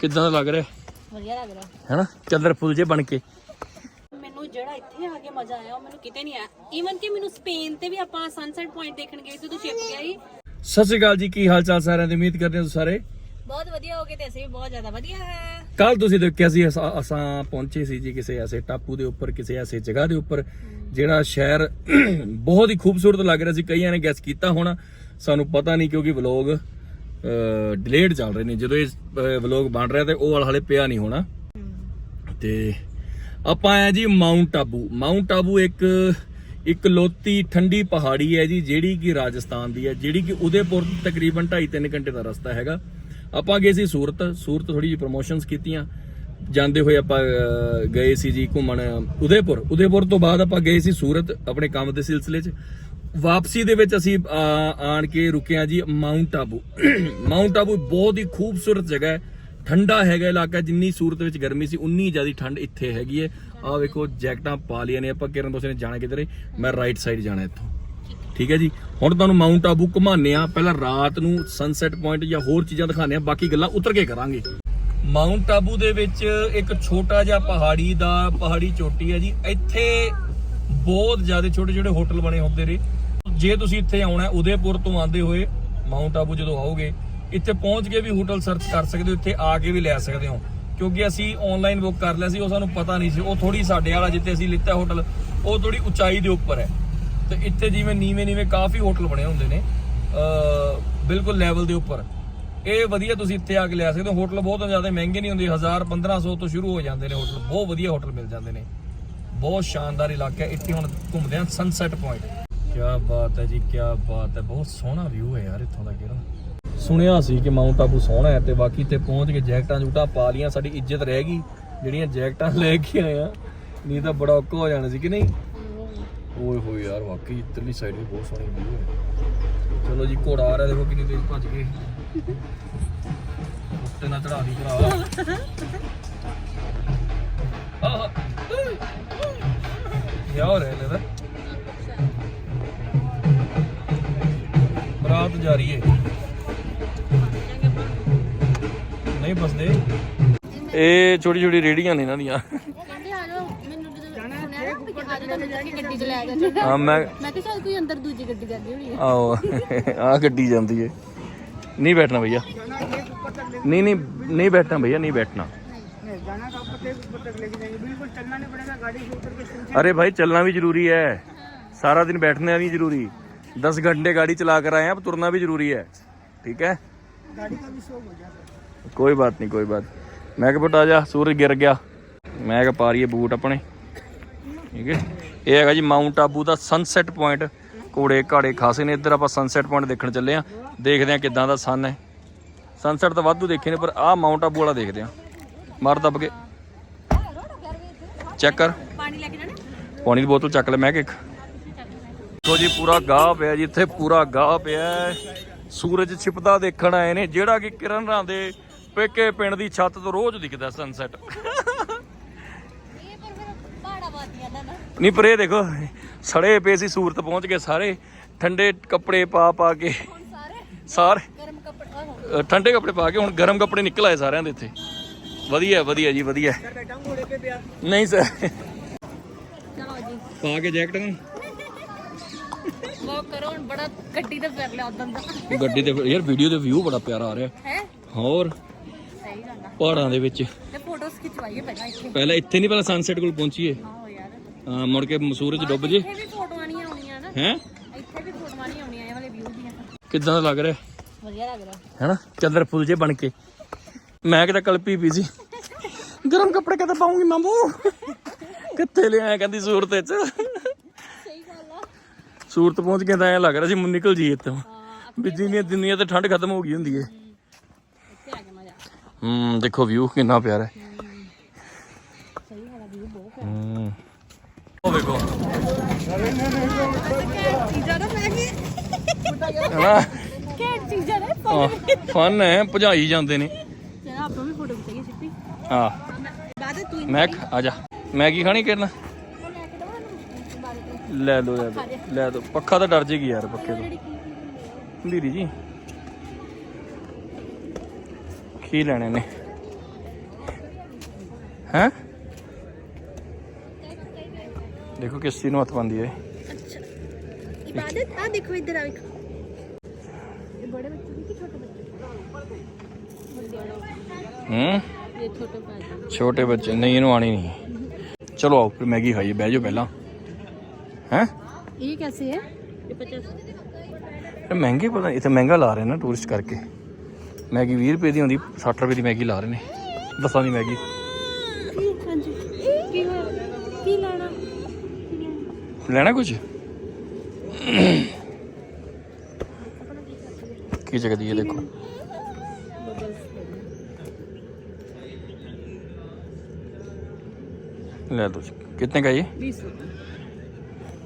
ਕਿੱਦਾਂ ਦਾ ਲੱਗ ਰਿਹਾ? ਵਧੀਆ ਲੱਗ ਰਿਹਾ। ਹੈਨਾ? ਚੱਦਰ ਫੁੱਲ ਜੇ ਬਣ ਕੇ। ਮੈਨੂੰ ਜਿਹੜਾ ਇੱਥੇ ਆ ਕੇ ਮਜ਼ਾ ਆਇਆ ਉਹ ਮੈਨੂੰ ਕਿਤੇ ਨਹੀਂ ਆਇਆ। ਈਵਨ ਕਿ ਮੈਨੂੰ ਸਪੇਨ ਤੇ ਵੀ ਆਪਾਂ ਸਨਸੈਟ ਪੁਆਇੰਟ ਦੇਖਣ ਗਏ ਸੀ ਤੂੰ ਚਿਪ ਗਿਆ ਸੀ। ਸਤਿ ਸ਼੍ਰੀ ਅਕਾਲ ਜੀ ਕੀ ਹਾਲ ਚਾਲ ਸਾਰਿਆਂ ਦੀ? ਉਮੀਦ ਕਰਦੇ ਹਾਂ ਤੁਸੀਂ ਸਾਰੇ। ਬਹੁਤ ਵਧੀਆ ਹੋ ਗਏ ਤੇ ਅਸੀਂ ਵੀ ਬਹੁਤ ਜ਼ਿਆਦਾ ਵਧੀਆ ਹੈ। ਕੱਲ ਤੁਸੀਂ ਦੇਖਿਆ ਸੀ ਅਸਾਂ ਅਸਾਂ ਪਹੁੰਚੇ ਸੀ ਜੀ ਕਿਸੇ ਐਸੇ ਟਾਪੂ ਦੇ ਉੱਪਰ ਕਿਸੇ ਐਸੇ ਜਗ੍ਹਾ ਦੇ ਉੱਪਰ ਜਿਹੜਾ ਸ਼ਹਿਰ ਬਹੁਤ ਹੀ ਖੂਬਸੂਰਤ ਲੱਗ ਰਿਹਾ ਸੀ। ਕਈਆਂ ਨੇ ਗੈਸ ਕੀਤਾ ਹੋਣਾ ਸਾਨੂੰ ਪਤਾ ਨਹੀਂ ਕਿਉਂਕਿ ਵਲੌਗ ਡਿਲੇਡ ਚੱਲ ਰਹੇ ਨੇ। ਜਦੋਂ ਇਹ ਵਲੌਗ ਬਣ ਰਿਹਾ ਤੇ ਉਹ ਵਾਲਾ ਹਲੇ ਪਿਆ ਨਹੀਂ ਹੋਣਾ। ਤੇ ਆਪਾਂ ਆਏ ਜੀ ਮਾਊਂਟ ਆਬੂ ਮਾਊਂਟ ਆਬੂ ਇੱਕ ਇੱਕ ਠੰਡੀ ਪਹਾੜੀ ਹੈ ਜੀ, ਜਿਹੜੀ ਕਿ ਰਾਜਸਥਾਨ ਦੀ ਹੈ, ਜਿਹੜੀ ਕਿ ਉਦੇਪੁਰ ਤੋਂ ਤਕਰੀਬਨ 2.5-3 ਘੰਟੇ ਦਾ ਰਸਤਾ ਹੈਗਾ। ਆਪਾਂ ਗਏ ਸੀ ਸੂਰਤ ਸੂਰਤ ਥੋੜੀ ਜਿਹੀ ਪ੍ਰੋਮੋਸ਼ਨਸ ਕੀਤੀਆਂ। ਜਾਂਦੇ ਹੋਏ ਆਪਾਂ ਗਏ ਸੀ ਜੀ ਘੁੰਮਣ ਉਦੇਪੁਰ। ਉਦੇਪੁਰ ਤੋਂ ਬਾਅਦ ਆਪਾਂ ਗਏ ਸੀ ਸੂਰਤ, ਆਪਣੇ ਕੰਮ ਦੇ ਸਿਲਸਿਲੇ 'ਚ। ਵਾਪਸੀ ਦੇ ਵਿੱਚ ਅਸੀਂ ਆਣ ਕੇ ਰੁਕੇ ਹਾਂ ਜੀ ਮਾਊਂਟ ਆਬੂ। ਮਾਊਂਟ ਆਬੂ ਬਹੁਤ ਹੀ ਖੂਬਸੂਰਤ ਜਗ੍ਹਾ ਹੈ। ਠੰਡਾ ਹੈਗਾ ਇਲਾਕਾ, ਜਿੰਨੀ ਸੂਰਤ ਵਿੱਚ ਗਰਮੀ ਸੀ, ਉਨੀ ਜ਼ਿਆਦਾ ਠੰਡ ਇੱਥੇ ਹੈਗੀ ਹੈ। ਆਹ ਵੇਖੋ, ਜੈਕਟਾਂ ਪਾ ਲਈਆਂ ਨੇ ਆਪਾਂ, ਕਿਰਨ ਦੋਸਤ ਨੇ ਜਾਣਾ ਕਿਧਰੇ। ਮੈਂ ਰਾਈਟ ਸਾਈਡ ਜਾਣਾ ਇੱਥੋਂ। ਠੀਕ ਹੈ ਜੀ? ਹੁਣ ਤੁਹਾਨੂੰ ਮਾਊਂਟ ਆਬੂ ਘੁਮਾਉਂਦੇ ਆ ਪਹਿਲਾਂ ਰਾਤ ਨੂੰ ਸਨਸੈਟ ਪੁਆਇੰਟ ਜਾਂ ਹੋਰ ਚੀਜ਼ਾਂ ਦਿਖਾਉਂਦੇ ਆ ਬਾਕੀ ਗੱਲਾਂ ਉਤਰ ਕੇ ਕਰਾਂਗੇ। ਮਾਊਂਟ ਆਬੂ ਦੇ ਵਿੱਚ ਇੱਕ ਛੋਟਾ ਜਿਹਾ ਪਹਾੜੀ ਦਾ ਪਹਾੜੀ ਚੋਟੀ ਹੈ ਜੀ। ਇੱਥੇ ਬਹੁਤ ਜ਼ਿਆਦਾ ਛੋਟੇ ਛੋਟੇ ਹੋਟਲ ਬਣੇ ਹੁੰਦੇ ਨੇ। ਜੇ ਤੁਸੀਂ ਇੱਥੇ ਆਉਣਾ ਹੈ, ਉਦੈਪੁਰ ਤੋਂ ਆਉਂਦੇ ਹੋਏ ਮਾਊਂਟ ਆਬੂ ਜਦੋਂ ਆਓਗੇ ਇੱਥੇ ਪਹੁੰਚ ਕੇ ਵੀ ਹੋਟਲ ਸਰਚ ਕਰ ਸਕਦੇ ਹੋ ਇੱਥੇ ਆ ਕੇ ਵੀ ਲੈ ਸਕਦੇ ਹੋ। ਕਿਉਂਕਿ ਅਸੀਂ ਆਨਲਾਈਨ ਬੁੱਕ ਕਰ ਲਿਆ ਸੀ ਉਹ ਸਾਨੂੰ ਪਤਾ ਨਹੀਂ ਸੀ। ਉਹ ਥੋੜੀ ਸਾਡੇ ਵਾਲਾ ਜਿੱਥੇ ਅਸੀਂ ਲਿੱਤਾ ਹੋਟਲ ਉਹ ਥੋੜੀ ਉਚਾਈ ਦੇ ਉੱਪਰ ਹੈ। ਤੇ ਇੱਥੇ ਜਿਵੇਂ ਨੀਵੇਂ ਨੀਵੇਂ ਕਾਫੀ ਹੋਟਲ ਬਣੇ ਹੁੰਦੇ ਨੇ ਬਿਲਕੁਲ ਲੈਵਲ ਦੇ ਉੱਪਰ। ਇਹ ਵਧੀਆ ਤੁਸੀਂ ਇੱਥੇ ਆ ਕੇ ਲੈ ਸਕਦੇ ਹੋ। ਹੋਟਲ ਬਹੁਤ ਜ਼ਿਆਦਾ ਮਹਿੰਗੇ ਨਹੀਂ ਹੁੰਦੇ 1000 1500 ਤੋਂ ਸ਼ੁਰੂ ਹੋ ਜਾਂਦੇ ਨੇ ਹੋਟਲ। ਬਹੁਤ ਵਧੀਆ ਹੋਟਲ ਮਿਲ ਜਾਂਦੇ ਨੇ। ਬਹੁਤ ਸ਼ਾਨਦਾਰ ਇਲਾਕਾ ਹੈ। ਇੱਥੇ ਹੁਣ ਘੁੰਮਦੇ ਹਾਂ ਸਨਸੈਟ ਪੁਆਇੰਟ ਕੀ ਬਾਤ ਹੈ ਜੀ ਕੀ ਬਾਤ ਹੈ। ਬਹੁਤ ਸੋਹਣਾ ਵਿਊ ਹੈ ਯਾਰ ਇੱਥੋਂ ਦਾ ਕਿਰਨ ਸੁਣਿਆ ਸੀ ਕਿ ਮਾਊਂਟ ਆਬੂ ਸੋਹਣਾ ਹੈ ਤੇ ਬਾਕੀ ਇੱਥੇ ਪਹੁੰਚ ਕੇ ਜੈਕਟਾਂ ਜੂਟਾਂ ਪਾ ਲੀਆਂ ਸਾਡੀ ਇੱਜ਼ਤ ਰਹਿ ਗਈ, ਜਿਹੜੀਆਂ ਜੈਕਟਾਂ ਲੈ ਕੇ ਆਏ ਨਹੀਂ ਤਾਂ ਬੜਾ ਔਖਾ ਹੋ ਜਾਣਾ ਸੀ ਕਿ ਨਹੀਂ? ਓਏ ਹੋਏ ਯਾਰ, ਵਾਕਈ ਇੱਧਰਲੀ ਸਾਈਡ ਵੀ ਬਹੁਤ ਸੋਹਣੀ ਵਿਊ ਹੈ। ਚਲੋ ਜੀ, ਘੋੜਾ ਆ ਰਿਹਾ, ਦੇਖੋ ਕਿੰਨੀ ਤੇਜ਼ ਭੱਜ ਕੇ ਉੱਤੇ ਨਾ ਚੜਾ ਦੀ ਭਰਾ। ਆਹ। ਕੀ ਹੋ ਰਿਹਾ ਇਹਦਾ ਬਰਾਤ ਜਾ ਰਹੀ ਹੈ ਨਹੀਂ ਬਸਦੇ ਇਹ ਛੋਟੀ ਛੋਟੀ ਰੇੜੀਆਂ ਨੇ ਇਹਨਾਂ ਦੀਆਂ ਕਹਿੰਦੇ ਆ ਜਾਓ ਮੈਨੂੰ ਜਦੋਂ ਸੁਣਿਆ ਨਾ ਕਿ ਆ ਜਾਓ ਤਾਂ ਗੱਡੀ ਚ ਲੈ ਜਾ ਹਾਂ ਮੈਂ ਮੈਂ ਕਿਹਾ ਸ਼ਾਇਦ ਕੋਈ ਅੰਦਰ ਦੂਜੀ ਗੱਡੀ ਜਾਂਦੀ ਹੋਣੀ ਹੈ ਆਓ ਆ ਗੱਡੀ ਜਾਂਦੀ ਹੈ ਨਹੀਂ बैठना भैया नहीं नहीं नहीं बैठना भैया नहीं बैठना जाना का ऊपर से ऊपर तक लेके जाएंगे बिल्कुल चलना नहीं पड़ेगा गाड़ी से उतर के स्टेशन अरे भाई चलना भी जरूरी है सारा दिन बैठना नहीं जरूरी दस घंटे गाड़ी चला कर आए हैं अब तुरना भी जरूरी है ठीक है गाड़ी का भी शौक हो जाता कोई बात नहीं कोई बात मैं क्या पुट आ जा सूरज गिर गया ਮੈਂ ਕਿਹਾ ਪਾ ਲਈਏ ਬੂਟ ਆਪਣੇ ਠੀਕ ਹੈ ਇਹ ਹੈਗਾ ਜੀ ਮਾਊਂਟ ਆਬੂ ਦਾ ਸਨਸੈਟ ਪੁਆਇੰਟ ਘੋੜੇ ਘਾੜੇ ਖਾਸੇ ਨੇ ਇੱਧਰ ਆਪਾਂ ਸਨਸੈਟ ਪੁਆਇੰਟ ਦੇਖਣ ਚੱਲੇ ਆ ਦੇਖਦੇ ਆ ਕਿਦਾਂ ਦਾ ਸਨ ਹੈ ਸਨਸੈਟ ਤਾਂ ਵਾਧੂ ਦੇਖੇ ਨੇ ਪਰ ਆਹ ਮਾਊਂਟ ਆਬੂ ਵਾਲਾ ਦੇਖਦੇ ਆ ਮਾਰ ਦੱਬ ਕੇ ਚੈੱਕ ਕਰ ਪਾਣੀ ਲੈ ਕੇ ਜਾਣਾ ਪਾਣੀ ਦੀ ਬੋਤਲ ਚੱਕ ਲੈ ਮੈਂ ਕਿ ਇੱਕ ਦੇਖੋ ਜੀ, ਪੂਰਾ ਗਾਹ ਪਿਆ ਜੀ, ਇੱਥੇ ਪੂਰਾ ਗਾਹ ਪਿਆ ਸੂਰਜ ਛਿਪਦਾ ਦੇਖਣ ਆਏ ਨੇ, ਜਿਹੜਾ ਕਿ ਕਿਰਨ ਰਾਂ ਦੇ ਪੇਕੇ ਪਿੰਡ ਦੀ ਛੱਤ ਤੋਂ ਰੋਜ਼ ਦਿਖਦਾ ਸਨਸੈਟ ਨਹੀਂ, ਪਰ ਇਹ ਦੇਖੋ, ਸੜੇ ਪਏ ਸੀ, ਸੂਰਤ ਪਹੁੰਚ ਗਏ ਸਾਰੇ। ਠੰਡੇ ਕੱਪੜੇ ਪਾ ਪਾ ਕੇ, ਸਾਰੇ। ਠੰਡੇ ਕੱਪੜੇ ਪਾ ਕੇ, ਹੁਣ ਗਰਮ ਕੱਪੜੇ ਨਿਕਲ ਆਏ ਸਾਰਿਆਂ ਦੇ ਇੱਥੇ। ਵਧੀਆ ਵਧੀਆ ਜੀ, ਵਧੀਆ। ਨਹੀਂ ਸਰ ਪਾ ਕੇ ਜੈਕਟ ਨੂੰ। ਵਾਕ ਕਰੋ ਹੁਣ ਬੜਾ ਗੱਡੀ ਤੇ ਫਿਰ ਲਿਆ ਉਦੋਂ ਦਾ। ਗੱਡੀ ਤੇ ਯਾਰ ਵੀਡੀਓ ਦੇ ਵਿਊ ਬੜਾ ਪਿਆਰਾ ਆ ਰਿਹਾ। ਹੈ? ਹੋਰ? ਸਹੀ ਗੱਲ ਆ। ਪਹਾੜਾਂ ਦੇ ਵਿੱਚ। ਤੇ ਫੋਟੋਸ ਖਿਚਵਾਈਏ ਪਹਿਲਾਂ ਇੱਥੇ। ਪਹਿਲਾਂ ਇੱਥੇ ਨਹੀਂ ਪਹਿਲਾਂ ਸਨਸੈਟ ਕੋਲ ਪਹੁੰਚੀਏ। ਆਹੋ ਯਾਰ। ਹਾਂ ਮੁੜ ਕੇ ਸੂਰਜ ਡੁੱਬ ਜੇ। ਇੱਥੇ ਵੀ ਫੋਟੋਆਂ ਨਹੀਂ ਆਉਣੀਆਂ ਨਾ। ਹੈ? ਇੱਥੇ ਵੀ ਫੋਟੋਆਂ ਨਹੀਂ ਆਉਣੀਆਂ ਇਹ ਵਾਲੇ ਵਿਊ ਦੀਆਂ। ਕਿੱਦਾਂ ਦਾ ਲੱਗ ਰਿਹਾ? ਵਧੀਆ ਲੱਗ ਰਿਹਾ। ਹੈਨਾ? ਚੱਦਰ ਫੁੱਲ ਜੇ ਬਣ ਕੇ। ਮੈਂ ਕਿਤੇ ਕਲਪੀ ਪੀ ਸੀ। ਗਰਮ ਕੱਪੜੇ ਕਿਤੇ ਪਾਉਂਗੀ ਮਾਮੂ। ਕਿੱਥੇ ਲਿਆਇਆ ਕਹਿੰਦੀ ਸੂਰਤ ਆ ਸੂਰਤ ਪਹੁੰਚ ਕੇ ਤਾਂ ਐ ਲੱਗ ਰਿਹਾ ਸੀ ਮੁੰ ਨਿਕਲ ਜੀ ਇੱਥੋਂ। ਵੀ ਜਿੰਨੀਆਂ ਦੁਨੀਆ ਤੇ ਠੰਡ ਖਤਮ ਹੋ ਗਈ ਹੁੰਦੀ ਏ। ਇੱਥੇ ਆ ਕੇ ਮਜ਼ਾ ਹੂੰ ਦੇਖੋ ਵਿਊ ਕਿੰਨਾ ਪਿਆਰਾ ਹੈ। ਸਹੀ ਵਾਲਾ ਵਿਊ ਬਹੁਤ ਹੂੰ। ਉਹ ਵੇਖੋ। ਚੀਜ਼ਾਂ ਨਾ ਮੈਂ ਕੀ ਹੈਨਾ ਕਿਹੜੀ ਚੀਜ਼ਾਂ ਨੇ। ਫਨ ਹੈ ਭਜਾਈ ਜਾਂਦੇ ਨੇ। ਚਲ ਆਪਾਂ ਵੀ ਫੋਟੋ ਖਿਚਾਈਏ ਸਿੱਪੀ। ਹਾਂ। ਬਾਅਦ ਤੂੰ ਮੈਂ ਆ ਜਾ। ਮੈਗੀ ਖਾਣੀ ਕਿਰਨ? ਲੈ ਲਓ ਲੈ ਲਓ ਲੈ ਦੋ ਪੱਖਾ ਤਾਂ ਡਰ ਜੇਗੀ ਯਾਰ ਪੱਖੇ ਤੋਂ। ਹੰਦੀਰੀ ਜੀ। ਕੀ ਲੈਣੇ ਨੇ? ਹੈ? ਦੇਖੋ ਕਿਸ ਚੀਜ਼ ਨੂੰ ਹੱਥ ਪਾਉਂਦੀ ਹੈ ਇਬਾਦਤ ਆ ਦੇਖੋ ਇੱਧਰ ਆ ਵੇਖੋ। ਇਹ ਬੜੇ ਬੱਚੇ ਕਿ ਛੋਟੇ ਬੱਚੇ? ਹੂੰ? ਇਹ ਛੋਟੇ ਬੱਚੇ ਛੋਟੇ ਬੱਚੇ। ਨਹੀਂ ਇਹਨੂੰ ਆਣੀ ਨਹੀਂ। ਚਲੋ ਆਓ ਫਿਰ ਮੈਗੀ ਖਾਈਏ ਬਹਿ ਜਾਓ ਪਹਿਲਾਂ। ਹੈ? ਇਹ ਕਿਵੇਂ ਹੈ? ਇਹ 50 ਮਹਿੰਗੇ ਪਤਾ ਇੱਥੇ ਮਹਿੰਗਾ ਲਾ ਰਹੇ ਨਾ ਟੂਰਿਸਟ ਕਰਕੇ। ਮੈਗੀ 20 ਰੁਪਏ ਦੀ ਹੁੰਦੀ 60 ਰੁਪਏ ਦੀ ਮੈਗੀ ਲਾ ਰਹੇ ਨੇ। ਦਸਾਂ ਦੀ ਮੈਗੀ। ਹਾਂਜੀ। ਕੀ ਹੋਇਆ? ਕੀ ਲੈਣਾ? ਲੈਣਾ ਕੁਝ ਕੀ ਜਗਦੀ ਹੈ ਦੇਖੋ। ਲੈ ਦੋ ਕਿੰਨੇ का ये 20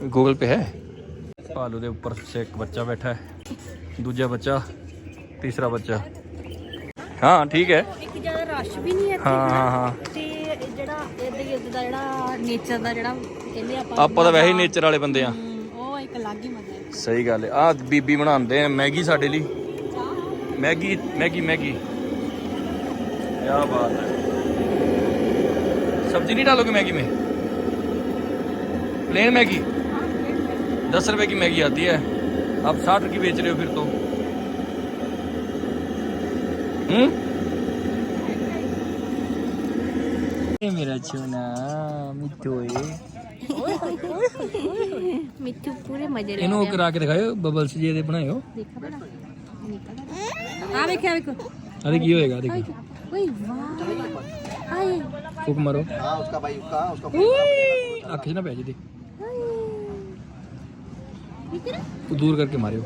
ਗੂਗਲ ਪੇ ਹੈ। ਭਾਲੂ ਦੇ ਉੱਪਰ ਇੱਕ ਬੱਚਾ ਬੈਠਾ ਹੈ। ਦੂਜਾ ਬੱਚਾ ਤੀਸਰਾ ਬੱਚਾ। ਹਾਂ ਠੀਕ ਹੈ। ਇੱਕ ਜ਼ਿਆਦਾ ਰਸ਼ ਵੀ ਨਹੀਂ ਹੈ ਹਾਂ ਹਾਂ ਹਾਂ। ਤੇ ਜਿਹੜਾ ਇਹਦੇ ਯੁੱਧ ਦਾ ਜਿਹੜਾ ਨੇਚਰ ਦਾ ਜਿਹੜਾ ਕਹਿੰਦੇ ਆਪਾਂ ਆਪਾਂ ਤਾਂ ਵੈਸੇ ਨੇਚਰ ਵਾਲੇ ਬੰਦੇ ਆ ਉਹ ਇੱਕ ਅਲੱਗ ਹੀ ਮਜ਼ਾ ਹੈ। ਸਹੀ ਗੱਲ ਹੈ। ਆ ਬੀਬੀ ਬਣਾਉਂਦੇ ਆ ਮੈਗੀ ਸਾਡੇ ਲਈ। Maggi Maggi Maggi. ਕੀ ਬਾਤ ਹੈ। ਸਬਜ਼ੀ ਨਹੀਂ डालोगे मैगी में प्लेन मैगी दस रुपए की मैगी आती है आप साठ की बेच रहे हो फिर तो मेरा चूना मिठू मिठू पूरे मजे ले इनो करा के दिखायो बबल्स जे दे बनायो देखा बना आ देखो आ देखो अरे की होएगा देखो ओए वाह आए फूक मारो हां उसका भाई उसका उसका आंख ना पे दे ਤੂੰ ਦੂਰ ਕਰਕੇ ਮਾਰਿਓ।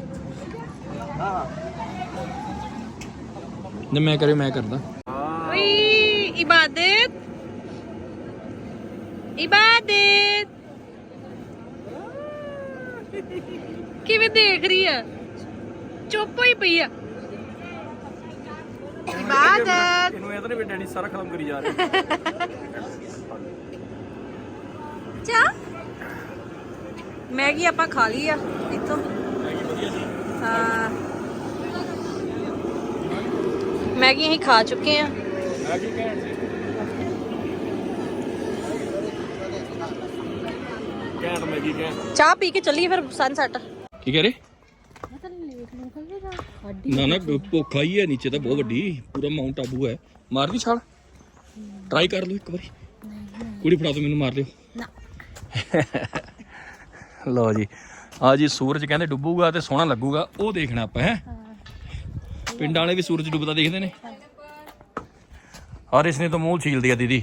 ਜੇ ਮੈਂ ਕਰੇ ਮੈਂ ਕਰਦਾ। ਓਏ ਇਬਾਦਤ। ਇਬਾਦਤ। ਕਿਵੇਂ ਦੇਖ ਰਹੀ ਆ? ਚੁੱਪ ਹੋਈ ਪਈ ਆ। ਇਬਾਦਤ। ਇਹਨੂੰ ਇਹ ਤਾਂ ਨਹੀਂ ਡੈਡੀ ਸਾਰਾ ਖਤਮ ਕਰੀ ਜਾ ਰਿਹਾ। ਚਾ। ਮੈਗੀ ਆਪਾਂ ਖਾ ਲਈ ਆ। ਇੱਥੋਂ ਹਾਂ ਮੈਗੀ ਅਸੀਂ ਖਾ ਚੁੱਕੇ ਆ ਘੈਂਟ ਮੈਗੀ ਘੈਂਟ ਚਾਹ ਪੀ ਕੇ ਚੱਲੀਏ ਫਿਰ ਸਨਸੈਟ ਕੀ ਕਹ ਰਹੇ ਨਾ ਨਾ ਭੁੱਖਾ ਹੀ ਹੈ ਨੀਚੇ ਤਾਂ ਬਹੁਤ ਵੱਡੀ ਪੂਰਾ ਮਾਊਂਟ ਆਬੂ ਹੈ ਮਾਰ ਦੀ ਛਾਲ ਟਰਾਈ ਕਰ ਲਓ ਇੱਕ ਵਾਰੀ ਕੁੜੀ ਫੜਾ ਦੋ ਮੈਨੂੰ ਮਾਰ ਲਿਓ ਨਾ ਲਓ ਜੀ ਆ ਜੀ ਸੂਰਜ ਕਹਿੰਦੇ ਡੁੱਬੂਗਾ ਤੇ ਸੋਹਣਾ ਲੱਗੂਗਾ ਉਹ ਦੇਖਣਾ ਆਪਾਂ ਹੈ ਪਿੰਡਾਂ ਵਾਲੇ ਵੀ ਸੂਰਜ ਡੁੱਬਦਾ ਦੇਖਦੇ ਨੇ और इसने तो मुंह छील दिया दीदी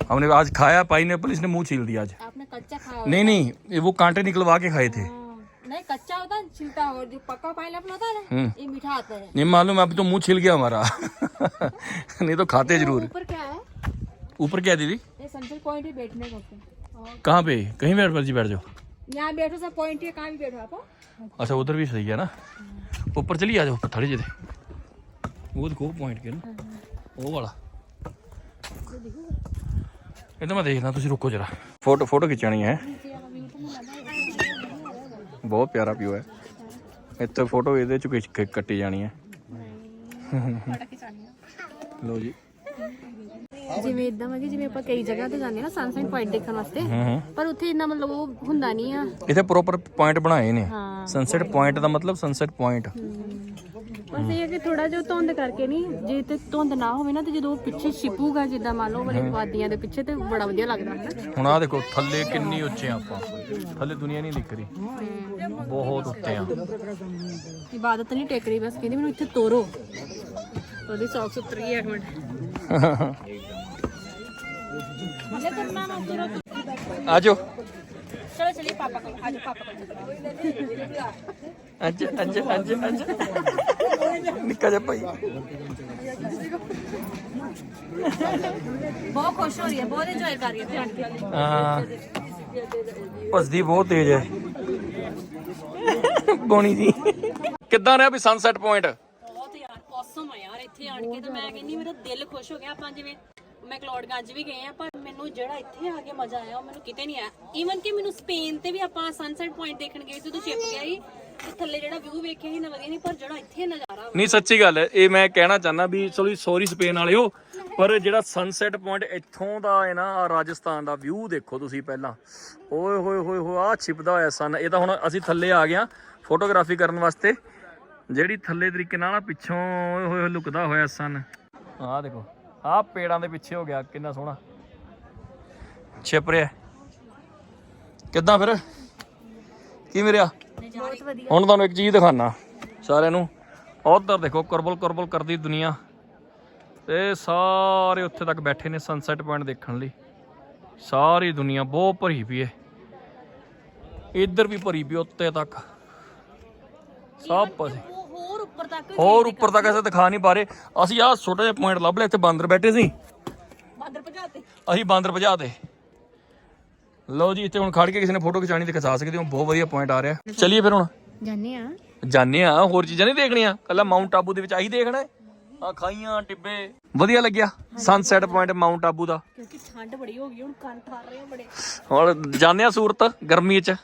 हमने आज खाया पाइनएप्पल इसने मुंह छील दिया आज आपने कच्चा खाया नहीं नहीं ये वो कांटे निकलवा के खाए थे नहीं कच्चा होता है छिलका और जो पक्का पाइनएप्पल होता है ना हम्म। ये मीठा आता है नहीं मालूम अभी तो मुंह छिल गया हमारा नहीं तो खाते जरूर ऊपर क्या है ऊपर क्या है दीदी ये सनसेट पॉइंट है बैठने का ऊपर। कहाँ पे कहीं बैठ मर्जी बैठ जाओ यहाँ बैठो सब पॉइंट है कहाँ भी बैठो आप अच्छा उधर भी सही है ना ऊपर चलिए आ जाओ ऊपर थोड़ी ਜਿਹੇ ਉਹ ਦੇਖੋ ਪੁਆਇੰਟ ਕੇ ਨਾ ਉਹ ਵਾਲਾ ਇਹ ਤਾਂ ਮੈਂ ਦੇਖਦਾ ਤੁਸੀਂ ਰੁਕੋ ਜਰਾ ਫੋਟੋ ਫੋਟੋ ਖਿੱਚਣੀ ਹੈ ਬਹੁਤ ਪਿਆਰਾ ਵਿਊ ਹੈ ਇੱਥੇ ਫੋਟੋ ਇਹਦੇ ਚ ਖਿੱਚ ਕੇ ਕੱਟੀ ਜਾਣੀ ਹੈ ਲੋ ਜੀ ਜਿਵੇਂ ਇਦਾਂ ਵਾ ਕਿ ਜਿਵੇਂ ਆਪਾਂ ਕਈ ਜਗ੍ਹਾ ਤੇ ਜਾਂਦੇ ਆ ਨਾ ਸਨਸੈਟ ਪੁਆਇੰਟ ਦੇਖਣ ਵਾਸਤੇ ਪਰ ਉੱਥੇ ਇੰਨਾ ਮਤਲਬ ਉਹ ਹੁੰਦਾ ਨਹੀਂ ਆ। ਇੱਥੇ ਪ੍ਰੋਪਰ ਪੁਆਇੰਟ ਬਣਾਏ ਨੇ। ਸਨਸੈਟ ਪੁਆਇੰਟ ਦਾ ਮਤਲਬ ਸਨਸੈਟ ਪੁਆਇੰਟ ਬਸ ਇਹ ਹੈ ਕਿ ਥੋੜਾ ਜਿਹਾ ਧੁੰਦ ਕਰਕੇ ਨਹੀਂ ਜੇ ਤੇ ਧੁੰਦ ਨਾ ਹੋਵੇ ਨਾ ਤੇ ਜਦੋਂ ਉਹ ਪਿੱਛੇ ਛਿਪੂਗਾ ਜਿੱਦਾਂ ਮੰਨ ਲਓ ਵਾਲੇ ਵਾਦੀਆਂ ਦੇ ਪਿੱਛੇ ਤੇ ਬੜਾ ਵਧੀਆ ਲੱਗਦਾ ਹੈ ਹੁਣ ਆ ਦੇਖੋ ਥੱਲੇ ਕਿੰਨੀ ਉੱਚੇ ਆ ਆਪਾਂ। ਥੱਲੇ ਦੁਨੀਆ ਨਹੀਂ ਦਿਖ ਰਹੀ। ਬਹੁਤ ਉੱਤੇ ਆ। ਇਬਾਦਤ ਨਹੀਂ ਟੇਕ ਰਹੀ ਬਸ ਕਹਿੰਦੀ ਮੈਨੂੰ ਇੱਥੇ ਤੋਰੋ। ਉਹਦੀ ਸੌਕਸ ਉਤਰੀ ਹੈ ਇੱਕ ਮਿੰਟ। ਹਲੇ ਤੁਰਨਾ ਨਾ ਤੁਰੋ ਆਜੋ। ਚਲੋ ਚਲੀਏ ਪਾਪਾ ਕੋਲ ਆਜੋ ਪਾਪਾ ਕੋਲ ਅੱਜ ਅੱਜ ਅੱਜ ਅੱਜ। ਨਿੱਕਾ ਜਿਹਾ ਭਾਈ। ਬਹੁਤ ਖੁਸ਼ ਹੋ ਰਹੀ ਹੈ ਬਹੁਤ ਇੰਜੋਏ ਕਰ ਰਹੀ ਹੈ ਹਾਂ ਭਸਦੀ ਬਹੁਤ ਤੇਜ਼ ਹੈ। ਬੋਣੀ ਜੀ। ਕਿੱਦਾਂ ਰਿਹਾ ਵੀ ਸਨਸੈਟ ਪੁਆਇੰਟ ਬਹੁਤ ਯਾਰ ਔਸਮ ਆ ਯਾਰ ਇੱਥੇ ਆਣ ਕੇ ਤਾਂ ਮੈਂ ਕਹਿੰਨੀ ਮੇਰਾ ਦਿਲ ਖੁਸ਼ ਹੋ ਗਿਆ ਆਪਾਂ ਜਿਵੇਂ ਮੈਕਲੋਡਗੰਜ ਵੀ ਗਏ ਆ, ਪਰ ਮੈਨੂੰ ਜਿਹੜਾ ਇੱਥੇ ਆ ਕੇ ਮਜ਼ਾ ਆਇਆ, ਉਹ ਮੈਨੂੰ ਕਿਤੇ ਨਹੀਂ ਆਇਆ। ਈਵਨ ਕਿ ਮੈਨੂੰ ਸਪੇਨ ਤੇ ਵੀ ਆਪਾਂ ਸਨਸੈਟ ਪੁਆਇੰਟ ਦੇਖਣ ਗਏ ਸੀ, ਉਦੋਂ ਗਿਆ ਸੀ ਤੇ ਥੱਲੇ ਜਿਹੜਾ ਵਿਊ ਵੇਖਿਆ ਸੀ, ਨਾ ਵਧੀਆ ਨਹੀਂ ਪਰ ਜਿਹੜਾ ਇੱਥੇ ਨਜ਼ਾਰਾ ਨਹੀਂ, ਸੱਚੀ ਗੱਲ ਹੈ, ਇਹ ਮੈਂ ਕਹਿਣਾ ਚਾਹਨਾ ਵੀ ਸੋਰੀ ਸੌਰੀ ਸਪੇਨ ਵਾਲਿਓ, ਪਰ ਜਿਹੜਾ ਸਨਸੈਟ ਪੁਆਇੰਟ ਇੱਥੋਂ ਦਾ ਹੈ ਨਾ ਰਾਜਸਥਾਨ ਦਾ ਵਿਊ ਦੇਖੋ ਤੁਸੀਂ ਪਹਿਲਾਂ। ਓਏ ਹੋਏ ਹੋਏ ਹੋਏ ਆ ਛਿਪਦਾ ਹੋਇਆ ਸਨ ਇਹ ਤਾਂ ਹੁਣ ਅਸੀਂ ਥੱਲੇ ਆ ਗਏ ਫੋਟੋਗ੍ਰਾਫੀ ਕਰਨ ਵਾਸਤੇ। ਜਿਹੜੀ ਥੱਲੇ ਤਰੀਕੇ ਨਾਲ ਪਿੱਛੋਂ ਓਏ ਹੋਏ ਲੁਕਦਾ ਹੋਇਆ ਸਨ ਆਹ ਦੇਖੋ। ਆਹ ਪੇੜਾਂ ਦੇ ਪਿੱਛੇ ਹੋ ਗਿਆ, ਕਿੰਨਾ ਸੋਹਣਾ। ਛਿਪ ਰਿਹਾ। ਕਿੱਦਾਂ ਫਿਰ? ਕੀ ਮੇਰਿਆ ਬਹੁਤ ਵਧੀਆ ਹੁਣ ਤੁਹਾਨੂੰ ਇੱਕ ਚੀਜ਼ ਦਿਖਾਣਾ ਸਾਰਿਆਂ ਨੂੰ। ਉਧਰ ਦੇਖੋ, ਕਰਬਲ ਕਰਬਲ ਕਰਦੀ ਦੁਨੀਆ। ਤੇ ਸਾਰੇ ਉੱਥੇ ਤੱਕ ਬੈਠੇ ਨੇ ਸਨਸੈਟ ਪੁਆਇੰਟ ਦੇਖਣ ਲਈ। ਸਾਰੀ ਦੁਨੀਆ ਬਹੁਤ ਭਰੀ ਪਈ ਹੈ ਇੱਧਰ ਵੀ ਭਰੀ ਪਈ ਉੱਤੇ ਤੱਕ। ਸਭ ਪਾਸੇ ਉੱਪਰ ਤੱਕ ਹੋਰ ਉੱਪਰ ਤੱਕ ਐਸੇ ਦਿਖਾ ਨਹੀਂ ਪਾ ਰਹੇ। ਅਸੀਂ ਆਹ ਛੋਟਾ ਜਿਹਾ ਪੁਆਇੰਟ ਲੱਭ ਲਿਆ ਇੱਥੇ ਬਾਂਦਰ ਬੈਠੇ ਸੀ। ਬਾਦਰ ਭਜਾਤੇ ਅਸੀਂ ਬਾਂਦਰ ਭਜਾ ਦੇ ਲਓ ਜੀ ਇੱਥੇ ਹੁਣ ਖੜ ਕੇ ਕਿਸੇ ਨੇ ਫੋਟੋ ਖਿਚਾਣੀ ਤੇ ਖਿਚਾ ਸਕਦੇ ਹੋ। ਬਹੁਤ ਵਧੀਆ ਪੁਆਇੰਟ ਆ ਰਿਹਾ। ਚਲਿਏ ਫਿਰ ਹੁਣ। ਜਾਣੇ ਆ। ਜਾਣੇ ਆ ਹੋਰ ਚੀਜ਼ਾਂ ਨਹੀਂ ਦੇਖਣੀਆਂ। ਕੱਲਾ ਮਾਊਂਟ ਆਬੂ ਦੇ ਵਿੱਚ ਆਹੀ ਦੇਖਣਾ ਹੈ। ਆ ਖਾਈਆਂ ਟਿੱਬੇ। ਵਧੀਆ ਲੱਗਿਆ। ਸਨਸੈਟ ਪੁਆਇੰਟ ਮਾਊਂਟ ਆਬੂ ਦਾ। ਕਿਉਂਕਿ ਠੰਡ ਬੜੀ ਹੋ ਗਈ ਹੁਣ ਕੰਨ ਠਾਰ ਰਹੇ ਆ ਬੜੇ। ਹੁਣ ਜਾਂਦੇ ਆ ਸੂਰਤ ਗਰਮੀ 'ਚ।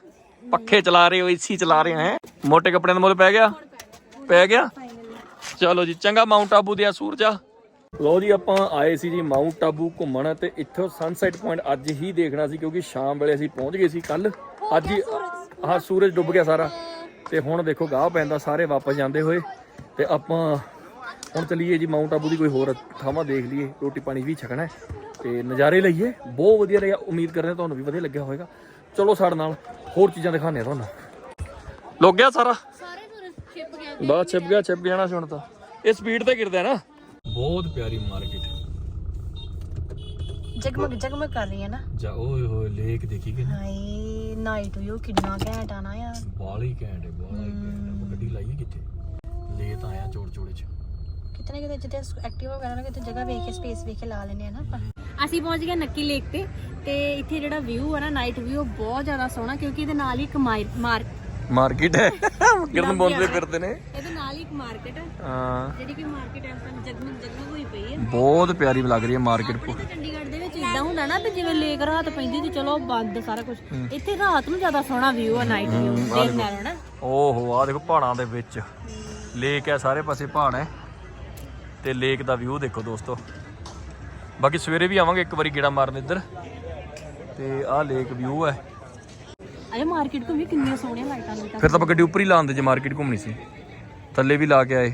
ਪੱਖੇ ਚਲਾ ਰਹੇ ਹੋ ਏਸੀ ਚਲਾ ਰਹੇ ਹੈ। ਮੋٹے ਕੱਪੜਿਆਂ ਦਾ ਮੁੱਲ ਪੈ ਗਿਆ। ਪੈ ਗਿਆ। ਚਲੋ ਜੀ ਚੰਗਾ ਮਾਊਂਟ ਆਬੂ ਦੇ ਆ ਸੂਰਜਾ। ਲੋ ਜੀ ਆਪਾਂ ਆਏ ਸੀ ਜੀ ਮਾਊਂਟ ਆਬੂ ਘੁੰਮਣ ਤੇ ਇੱਥੋਂ ਸਨਸੈਟ ਪੁਆਇੰਟ ਅੱਜ ਹੀ ਦੇਖਣਾ ਸੀ ਕਿਉਂਕਿ ਸ਼ਾਮ ਵੇਲੇ ਅਸੀਂ ਪਹੁੰਚ ਗਏ ਸੀ ਕੱਲ ਅੱਜ ਹੀ ਹਾਂ ਸੂਰਜ ਡੁੱਬ ਗਿਆ ਸਾਰਾ। ਤੇ ਹੁਣ ਦੇਖੋ ਗਾਹ ਪੈਂਦਾ ਸਾਰੇ ਵਾਪਸ ਜਾਂਦੇ ਹੋਏ। ਤੇ ਆਪਾਂ ਹੁਣ ਚਲੀਏ ਜੀ ਮਾਊਂਟ ਆਬੂ ਦੀ ਕੋਈ ਹੋਰ ਥਾਵਾਂ ਦੇਖ ਲਈਏ। ਰੋਟੀ ਪਾਣੀ ਵੀ ਛਕਣਾ ਹੈ। ਤੇ ਨਜ਼ਾਰੇ ਲਈਏ। ਬਹੁਤ ਵਧੀਆ ਲੱਗਿਆ। ਉਮੀਦ ਕਰਦੇ ਹਾਂ ਤੁਹਾਨੂੰ ਵੀ ਵਧੀਆ ਲੱਗਿਆ ਹੋਵੇਗਾ। ਚਲੋ ਸਾਡੇ ਨਾਲ ਹੋਰ ਚੀਜ਼ਾਂ ਦਿਖਾਉਂਦੇ ਆ ਤੁਹਾਨੂੰ। ਲੁੱਕ ਗਿਆ ਸਾਰਾ ਛਿਪ ਗਿਆ ਛਿਪ ਗਿਆ ਛਿਪ ਜਾਣਾ ਸੀ ਹੁਣ ਤਾਂ। ਇਹ ਸਪੀਡ ਤੇ ਗਿਰਦਾ ਹੈ ਨਾ। ਬਹੁਤ ਪਿਆਰੀ ਮਾਰਕੀਟ ਜਗਮਗ ਜਗਮਗ ਕਰ ਰਹੀ ਹੈ ਨਾ। ਜਾ ਓਏ ਹੋਏ ਲੇਕ ਦੇਖੀ ਕਿ ਹਾਏ ਨਾਈਟ ਵਿਊ ਕਿੰਨਾ ਘੈਂਟ ਆਣਾ ਯਾਰ। ਬਾਲੀ ਘੈਂਟ ਹੈ ਬਾਲੀ ਘੈਂਟ ਆਪਾਂ ਗੱਡੀ ਲਾਈਏ ਕਿੱਥੇ? ਲੈ ਤਾਂ ਆਇਆ ਚੋੜ ਚੋੜੇ ਚ। ਕਿਤੇ ਨਾ ਕਿਤੇ ਜਿੱਥੇ ਐਕਟਿਵ ਵਗੈਰਾ ਨਾ ਕਿਤੇ ਜਗ੍ਹਾ ਵੇਖ ਕੇ ਸਪੇਸ ਵੇਖ ਕੇ ਲਾ ਲੈਨੇ ਆ ਨਾ ਆਪਾਂ। ਅਸੀਂ ਪਹੁੰਚ ਗਏ ਨੱਕੀ ਲੇਕ ਤੇ ਤੇ ਇੱਥੇ ਜਿਹੜਾ ਵਿਊ ਆ ਨਾ ਨਾਈਟ ਵਿਊ ਬਹੁਤ ਜ਼ਿਆਦਾ ਸੋਹਣਾ ਕਿਉਂਕਿ ਇਹਦੇ ਨਾਲ ਹੀ ਇੱਕ ਮਾਰ ਮਾਰਕੀਟ ਹੈ। ਬੋਲਦੇ ਫਿਰਦੇ ਨੇ। ਇਹਦੇ ਨਾਲ ਹੀ ਇੱਕ ਮਾਰਕੀਟ ਹੈ ਹਾਂ। ਜਿਹੜੀ ਕਿ ਮਾਰਕੀਟ ਐ ਤਾਂ ਜਗਮਗ ਜਗਮਗ ਹੋਈ ਪਈ ਹੈ ਬਹੁਤ ਪਿਆਰੀ ਲੱਗ ਰਹੀ ਹੈ ਮਾਰਕੀਟ ਤਾਂ ਚੰਡੀਗੜ੍ਹ ਦੇ ਵਿੱਚ ਇਦਾਂ ਹੁੰਦਾ ਨਾ ਵੀ ਜਿਵੇਂ ਲੇਕ ਰਾਤ ਪੈਂਦੀ ਤੇ ਚਲੋ ਬੰਦ ਸਾਰਾ ਕੁਝ ਇੱਥੇ ਰਾਤ ਨੂੰ ਜ਼ਿਆਦਾ ਸੋਹਣਾ ਵਿਊ ਆ ਨਾਈਟ ਵਿਊ ਦਿਨ ਨਾਲੋਂ ਨਾ। ਓਹੋ ਆ ਦੇਖੋ ਪਹਾੜਾਂ ਦੇ ਵਿੱਚ। ਲੇਕ ਹੈ ਸਾਰੇ ਪਾਸੇ ਪਹਾੜ ਹੈ ਤੇ ਲੇਕ ਦਾ ਵਿਊ ਦੇਖੋ ਦੋਸਤੋ। ਬਾਕੀ ਸਵੇਰੇ ਵੀ ਆਵਾਂਗੇ ਇੱਕ ਵਾਰੀ ਗੇੜਾ ਮਾਰਨ ਇੱਧਰ। ਤੇ ਆਹ ਲੇਕ ਵਿਊ ਹੈ ਅਜੇ ਮਾਰਕੀਟ ਤੋਂ ਵੀ ਕਿੰਨੀਆਂ ਸੋਹਣੀਆਂ ਲਾਈਟਾਂ ਲਾਈਟਾਂ ਫਿਰ ਤਾਂ ਆਪਾਂ ਗੱਡੀ ਉੱਪਰ ਹੀ ਲਾਉਂਦੇ ਜੇ ਮਾਰਕੀਟ ਘੁੰਮਣੀ ਸੀ। ਥੱਲੇ ਵੀ ਲਾ ਕੇ ਆਏ।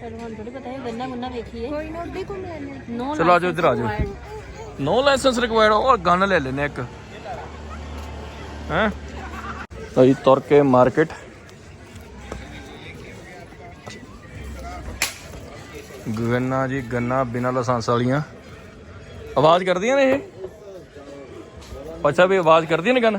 ਫਿਰ ਹੁਣ ਥੋੜੀ ਪਤਾ ਹੈ ਗੰਨਾ ਗੁੰਨਾ ਵੇਖੀਏ। ਕੋਈ ਨਾ ਉੱਡੀ ਘੁੰਮ ਲੈਣੇ ਨੋ ਚਲੋ ਆਜੋ ਇੱਧਰ ਆਜੋ ਨੋ ਲਾਇਸੈਂਸ ਰਿਕਵਾਇਰਡ ਉਹ ਗਨ ਲੈ ਲੈਨੇ ਇੱਕ। ਹੈ? ਅਸੀਂ ਤੁਰ ਕੇ ਮਾਰਕੀਟ ਗੰਨਾ ਜੀ ਗੰਨਾ ਬਿਨਾਂ ਲਾਇਸੈਂਸ ਵਾਲੀਆਂ। ਆਵਾਜ਼ ਕਰਦੀਆਂ ਨੇ ਇਹ? ਅੱਛਾ ਵੀ ਆਵਾਜ਼ ਕਰਦੀਆਂ ਨੇ ਗਨ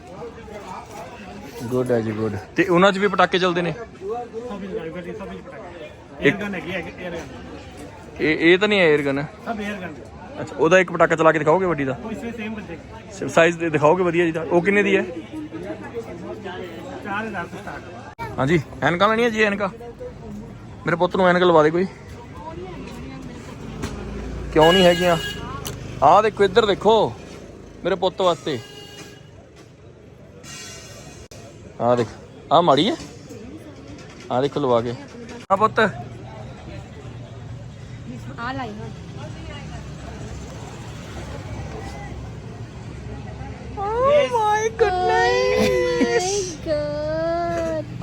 ਗੁੱਡ ਹੈ ਜੀ ਗੁੱਡ ਤੇ ਉਹਨਾਂ 'ਚ ਵੀ ਪਟਾਕੇ ਚੱਲਦੇ ਨੇ? ਇਹ ਇਹ ਤਾਂ ਨਹੀਂ ਹੈ ਏਅਰ ਗਨ ਸਭ ਏਅਰ ਗਨ ਅੱਛਾ ਉਹਦਾ ਇੱਕ ਪਟਾਕਾ ਚਲਾ ਕੇ ਦਿਖਾਓਗੇ ਵੱਡੀ ਦਾ? ਉਹ ਸੇਮ ਬੰਦੇ। ਸਾਈਜ਼ ਦਿਖਾਓਗੇ ਵਧੀਆ ਜੀ ਦਾ ਉਹ ਕਿੰਨੇ ਦੀ ਹੈ? 4000 ਤੋਂ ਸਟਾਰਟ ਹਾਂਜੀ ਐਨਕਾ ਲੈਣੀ ਹੈ ਜੀ ਐਨਕਾ? ਮੇਰੇ ਪੁੱਤ ਨੂੰ ਐਨਕ ਲਵਾ ਦੇ ਕੋਈ। ਕਿਉਂ ਨਹੀਂ ਹੈਗੀਆਂ? ਆਹ ਦੇਖੋ ਇੱਧਰ ਦੇਖੋ ਮੇਰੇ ਪੁੱਤ ਵਾਸਤੇ। ਆਹ ਦੇਖ ਆਹ ਮਾੜੀ ਹੈ ਆਹ ਦੇਖੋ ਲਵਾ ਕੇ। ਆ ਪੁੱਤ। ਆ ਲਾਈ ਹੁਣ।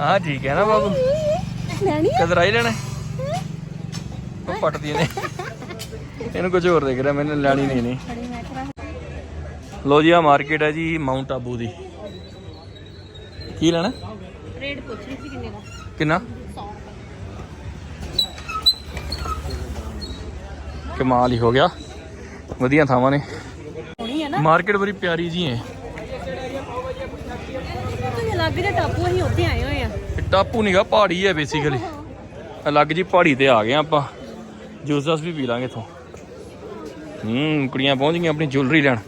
ਆਹ ਠੀਕ ਹੈ ਨਾ ਬਾਬੂ? ਲੈਣੀ ਕਦਰ ਆਈ ਲੈਣਾ? ਉਹ ਪਟਦੀ ਨੇ। ਇਹਨੂੰ ਕੁਝ ਹੋਰ ਦੇਖ ਰਿਹਾ ਮੈਨੂੰ ਲੈਣੀ ਨਹੀਂ ਨਹੀਂ। ਬੜੀ ਮੈਂ ਕਰਾਂ। ਲੋ ਜੀ ਆ ਮਾਰਕੀਟ ਹੈ ਜੀ ਮਾਊਂਟ ਆਬੂ ਦੀ। ਕੀ ਲੈਣਾ? ਰੇਟ ਪੁੱਛ ਰਹੀ ਸੀ ਕਿੰਨੇ ਦਾ? ਕਿੰਨਾ? 100 ਕਮਾਲ ਹੀ ਹੋ ਗਿਆ। ਵਧੀਆ ਥਾਵਾਂ ਨੇ। ਹੋਣੀ ਹੈ ਨਾ। ਮਾਰਕੀਟ ਬੜੀ ਪਿਆਰੀ ਜੀ ਹੈ। ਤੁਸੀਂ ਲੱਗ ਰਿਹਾ ਟਾਪੂ ਅਸੀਂ ਉੱਥੇ ਆਏ ਹੋਏ ਆ। ਟਾਪੂ ਨੀਗਾ ਪਹਾੜੀ ਹੈ ਬੇਸਿਕਲੀ ਅਲੱਗ ਜੀ ਪਹਾੜੀ ਤੇ ਆ ਗਏ ਆਪਾਂ। ਜਸ ਵੀ ਪੀ ਲਾਂਗੇ ਇਥੋਂ। ਹੂੰ ਕੁੜੀਆਂ ਪਹੁੰਚ ਗਈਆਂ ਆਪਣੀ ਜੁਐਲਰੀ ਲੈਣ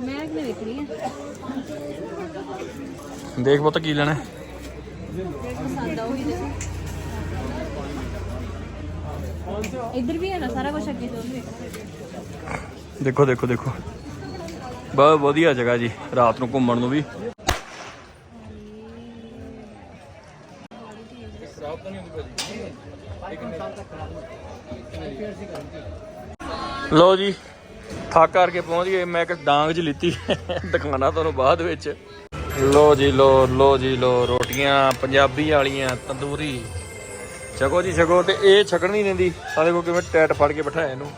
ਮੈਂ ਕਿਵੇਂ ਵੇਖਣੀ ਆ ਦੇਖ ਪੁੱਤ ਕੀ ਲੈਣਾ। ਇੱਧਰ ਵੀ ਸਾਰਾ ਕੁਝ ਅੱਗੇ ਤੋਂ ਦੇਖੋ ਦੇਖੋ ਦੇਖੋ। ਬਹੁਤ ਵਧੀਆ ਜਗ੍ਹਾ ਜੀ ਰਾਤ ਨੂੰ ਘੁੰਮਣ ਨੂੰ ਵੀ। ਲੋ ਜੀ ਥੱਕ ਕਰਕੇ ਪਹੁੰਚ ਗਏ ਮੈਂ ਇੱਕ ਡਾਂਗ ਚ ਲਿੱਤੀ ਦਿਖਾਣਾ ਤੁਹਾਨੂੰ ਬਾਅਦ ਵਿੱਚ। ਲੋ ਜੀ ਲੋ ਲੋ ਜੀ ਲੋ, ਰੋਟੀਆਂ ਪੰਜਾਬੀ ਵਾਲੀਆਂ, ਤੰਦੂਰੀ। ਛਕੋ ਜੀ ਛਕੋ, ਤੇ ਇਹ ਛਕਣ ਨਹੀਂ ਦਿੰਦੀ। ਸਾਡੇ ਕੋ ਕਿਵੇਂ ਟੈਟ ਫੜ ਕੇ ਬਿਠਾਇਆ ਇਹਨੂੰ।